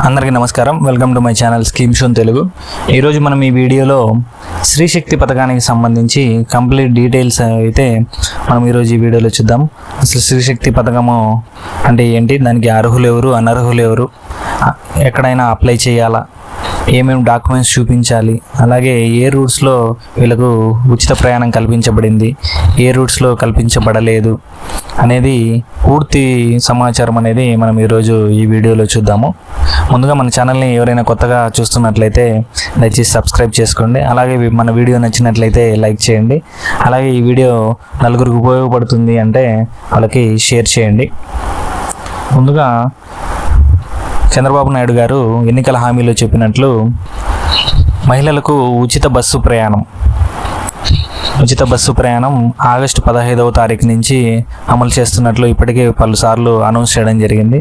అందరికీ నమస్కారం. Welcome to my channel scheme shown Telugu ఈరోజు మనం ఈ వీడియోలో శ్రీశక్తి పథకానికి సంబంధించి కంప్లీట్ డీటెయిల్స్ అయితే మనం ఈరోజు ఈ వీడియోలో చూద్దాం. అసలు శ్రీశక్తి పథకము అంటే ఏంటి? దానికి అర్హులు ఎవరు అనర్హులు ఎవరు? ఎక్కడైనా అప్లై చేయాలా? ఏమేమి డాక్యుమెంట్స్ చూపించాలి? అలాగే ఏ రూట్స్లో వీళ్ళకు ఉచిత ప్రయాణం కల్పించబడింది? ఏ రూట్స్లో కల్పించబడలేదు? అనేది పూర్తి సమాచారం అనేది మనం ఈరోజు ఈ వీడియోలో చూద్దాము. ముందుగా మన ఛానల్ని ఎవరైనా కొత్తగా చూస్తున్నట్లయితే దయచేసి సబ్స్క్రైబ్ చేసుకోండి. అలాగే మన వీడియో నచ్చినట్లయితే లైక్ చేయండి. అలాగే ఈ వీడియో నలుగురికి ఉపయోగపడుతుంది అంటే వాళ్ళకి షేర్ చేయండి. ముందుగా చంద్రబాబు నాయుడు గారు ఎన్నికల హామీలో చెప్పినట్లు మహిళలకు ఉచిత బస్సు ప్రయాణం. ఉచిత బస్సు ప్రయాణం ఆగస్టు పదహైదవ తారీఖు నుంచి అమలు చేస్తున్నట్లు ఇప్పటికే పలుసార్లు అనౌన్స్ చేయడం జరిగింది.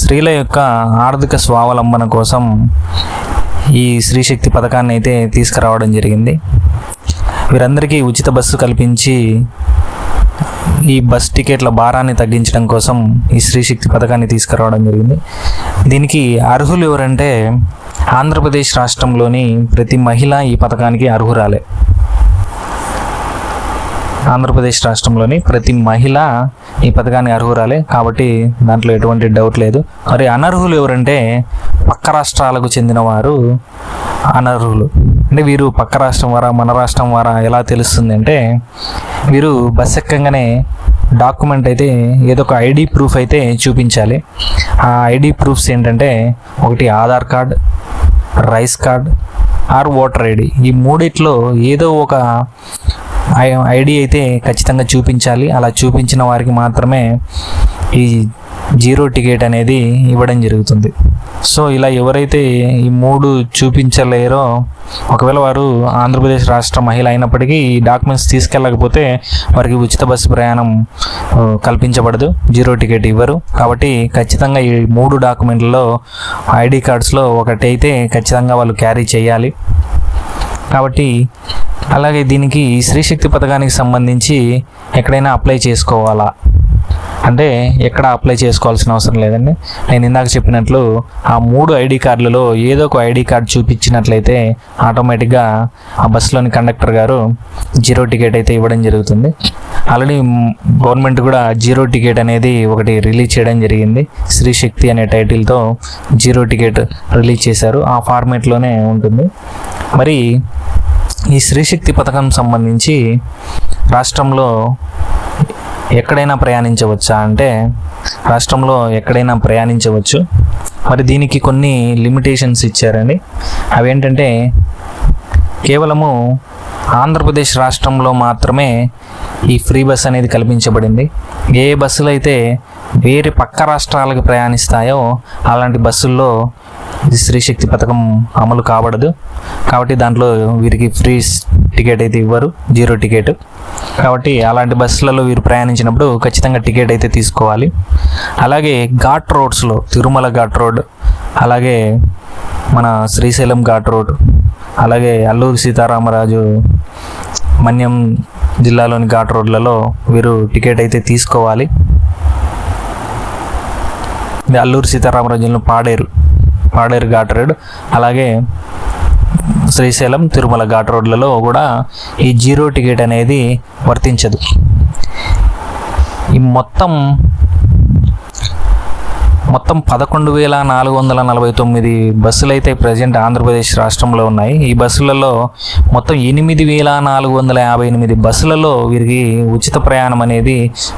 స్త్రీల యొక్క ఆర్థిక స్వావలంబన కోసం ఈ స్త్రీశక్తి పథకాన్ని అయితే తీసుకురావడం జరిగింది. వీరందరికీ ఉచిత బస్సు కల్పించి ఈ బస్ టికెట్ల భారాన్ని తగ్గించడం కోసం ఈ స్త్రీశక్తి పథకాన్ని తీసుకురావడం జరిగింది. దీనికి అర్హులు ఎవరంటే ఆంధ్రప్రదేశ్ రాష్ట్రంలోని ప్రతి మహిళ ఈ పథకానికి అర్హురాలే. ఆంధ్రప్రదేశ్ రాష్ట్రంలోని ప్రతి మహిళ ఈ పథకానికి అర్హురాలే. కాబట్టి దాంట్లో ఎటువంటి డౌట్ లేదు. మరి అనర్హులు ఎవరంటే పక్క రాష్ట్రాలకు చెందిన వారు అనర్హులు. అంటే వీరు పక్క రాష్ట్రం వారా మన రాష్ట్రం వారా ఎలా తెలుస్తుంది అంటే వీరు బస్ ఎక్కంగానే డాక్యుమెంట్ అయితే ఏదో ఒక ఐడి ప్రూఫ్ అయితే చూపించాలి. ఆ ఐడి ప్రూఫ్స్ ఏంటంటే ఒకటి Aadhaar card rice card or voter ID. ఈ మూడిట్లో ఏదో ఒక ఐడి అయితే ఖచ్చితంగా చూపించాలి. అలా చూపించిన వారికి మాత్రమే ఈ జీరో టికెట్ అనేది ఇవ్వడం జరుగుతుంది. సో ఇలా ఎవరైతే ఈ మూడు చూపించలేరో ఒకవేళ వారు ఆంధ్రప్రదేశ్ రాష్ట్ర మహిళ అయినప్పటికీ ఈ డాక్యుమెంట్స్ తీసుకెళ్ళకపోతే వారికి ఉచిత బస్సు ప్రయాణం కల్పించబడదు. జీరో టికెట్ ఇవ్వరు. కాబట్టి ఖచ్చితంగా ఈ మూడు డాక్యుమెంట్లలో ఐడి కార్డ్స్లో ఒకటి అయితే ఖచ్చితంగా వాళ్ళు క్యారీ చేయాలి. కాబట్టి అలాగే దీనికి స్త్రీశక్తి పథకానికి సంబంధించి ఎక్కడైనా అప్లై చేసుకోవాలా? అంటే ఎక్కడ అప్లై చేసుకోవాల్సిన అవసరం లేదండి. నేను ఇందాక చెప్పినట్లు ఆ మూడు ఐడి కార్డులలో ఏదో ఒక ఐడి కార్డు చూపించినట్లయితే ఆటోమేటిక్గా ఆ బస్సులోని కండక్టర్ గారు జీరో టికెట్ అయితే ఇవ్వడం జరుగుతుంది. ఆల్రెడీ గవర్నమెంట్ కూడా జీరో టికెట్ అనేది ఒకటి రిలీజ్ చేయడం జరిగింది. స్త్రీశక్తి అనే టైటిల్తో జీరో టికెట్ రిలీజ్ చేశారు. ఆ ఫార్మేట్లోనే ఉంటుంది. మరి ఈ స్త్రీశక్తి పథకం సంబంధించి రాష్ట్రంలో ఎక్కడైనా ప్రయాణించవచ్చా అంటే రాష్ట్రంలో ఎక్కడైనా ప్రయాణించవచ్చు. మరి దీనికి కొన్ని లిమిటేషన్స్ ఇచ్చారండి. అవేంటంటే కేవలము ఆంధ్రప్రదేశ్ రాష్ట్రంలో మాత్రమే ఈ ఫ్రీ బస్ అనేది కల్పించబడింది. ఏ బస్సులు అయితే వేరే పక్క రాష్ట్రాలకు ప్రయాణిస్తాయో అలాంటి బస్సుల్లో స్త్రీశక్తి పథకం అమలు కాబడదు. కాబట్టి దాంట్లో వీరికి ఫ్రీ టికెట్ అయితే ఇవ్వరు జీరో టికెట్. కాబట్టి అలాంటి బస్సులలో వీరు ప్రయాణించినప్పుడు ఖచ్చితంగా టికెట్ అయితే తీసుకోవాలి. అలాగే ఘాట్ రోడ్స్లో తిరుమల ఘాట్ రోడ్ అలాగే మన శ్రీశైలం ఘాట్ రోడ్ అలాగే అల్లూరి సీతారామరాజు మన్యం జిల్లాలోని ఘాట్ రోడ్లలో వీరు టికెట్ అయితే తీసుకోవాలి. అల్లూరు అల్లూరి పాడేరు. పాడేరు ఘాట్ రోడ్ అలాగే శ్రీశైలం తిరుమల ఘాట్ రోడ్లలో కూడా ఈ జీరో టికెట్ అనేది వర్తించదు. ఈ మొత్తం మొత్తం పదకొండు వేల నాలుగు వందల నలభై తొమ్మిది బస్సులు అయితే ప్రజెంట్ ఆంధ్రప్రదేశ్ రాష్ట్రంలో ఉన్నాయి. ఈ బస్సులలో మొత్తం ఎనిమిది వేల నాలుగు వందల యాభై ఎనిమిది బస్సులలో వీరికి ఉచిత ప్రయాణం అనేది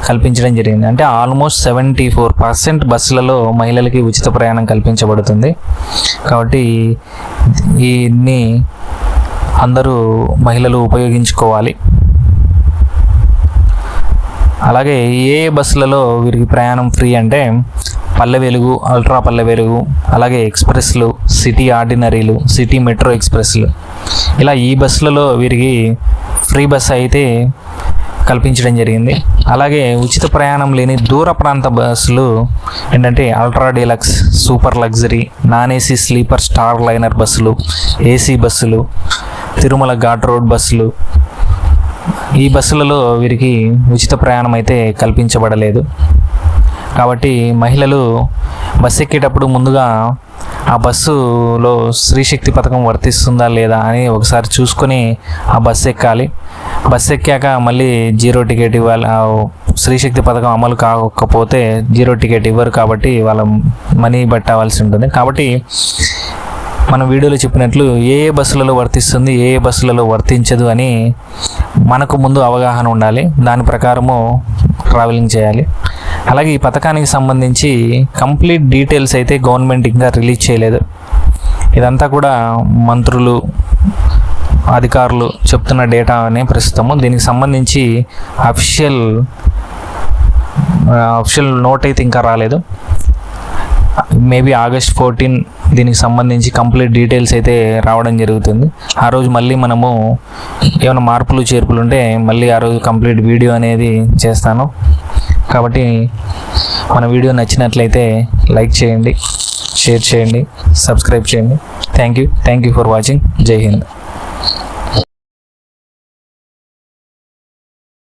కల్పించడం జరిగింది. అంటే ఆల్మోస్ట్ సెవెంటీ ఫోర్ పర్సెంట్ బస్సులలో మహిళలకి ఉచిత ప్రయాణం కల్పించబడుతుంది. కాబట్టి దీన్ని అందరూ మహిళలు ఉపయోగించుకోవాలి. అలాగే ఏ ఏ బస్సులలో వీరికి ప్రయాణం ఫ్రీ అంటే పల్లె వెలుగు అల్ట్రా పల్లె వెలుగు అలాగే ఎక్స్ప్రెస్లు సిటీ ఆర్డినరీలు సిటీ మెట్రో ఎక్స్ప్రెస్లు. ఇలా ఈ బస్సులలో వీరికి ఫ్రీ బస్ అయితే కల్పించడం జరిగింది. అలాగే ఉచిత ప్రయాణం లేని దూర ప్రాంత బస్సులు ఏంటంటే ultra deluxe super luxury non AC sleeper star liner బస్సులు ఏసీ బస్సులు తిరుమల ఘాట్ రోడ్ బస్సులు. ఈ బస్సులలో వీరికి ఉచిత ప్రయాణం అయితే కల్పించబడలేదు. కాబట్టి మహిళలు బస్సు ఎక్కేటప్పుడు ముందుగా ఆ బస్సులో స్త్రీశక్తి పథకం వర్తిస్తుందా లేదా అని ఒకసారి చూసుకొని ఆ బస్సు ఎక్కాలి. బస్సు ఎక్కాక మళ్ళీ జీరో టికెట్ ఇవ్వాలి. స్త్రీశక్తి పథకం అమలు కాకపోతే జీరో టికెట్ ఇవ్వరు కాబట్టి వాళ్ళ మనీ పెట్టవలసి ఉంటుంది. కాబట్టి మనం వీడియోలో చెప్పినట్లు ఏ ఏ బస్సులలో వర్తిస్తుంది ఏ ఏ బస్సులలో వర్తించదు అని మనకు ముందు అవగాహన ఉండాలి. దాని ప్రకారము ట్రావెలింగ్ చేయాలి. అలాగే ఈ పథకానికి సంబంధించి కంప్లీట్ డీటెయిల్స్ అయితే గవర్నమెంట్ ఇంకా రిలీజ్ చేయలేదు. ఇదంతా కూడా మంత్రులు అధికారులు చెప్తున్న డేటా అనే ప్రస్తుతము. దీనికి సంబంధించి అఫిషియల్ అఫిషియల్ నోట్ అయితే ఇంకా రాలేదు. మేబీ ఆగస్ట్ ఫోర్టీన్ దీనికి సంబంధించి కంప్లీట్ డీటెయిల్స్ అయితే రావడం జరుగుతుంది. ఆ రోజు మళ్ళీ మనము ఏమైనా మార్పులు చేర్పులు ఉంటే మళ్ళీ ఆ రోజు కంప్లీట్ వీడియో అనేది చేస్తాను. కాబట్టి మన వీడియో నచ్చినట్లయితే లైక్ చేయండి షేర్ చేయండి సబ్స్క్రైబ్ చేయండి. Thank you. Thank you for watching. Jai Hind.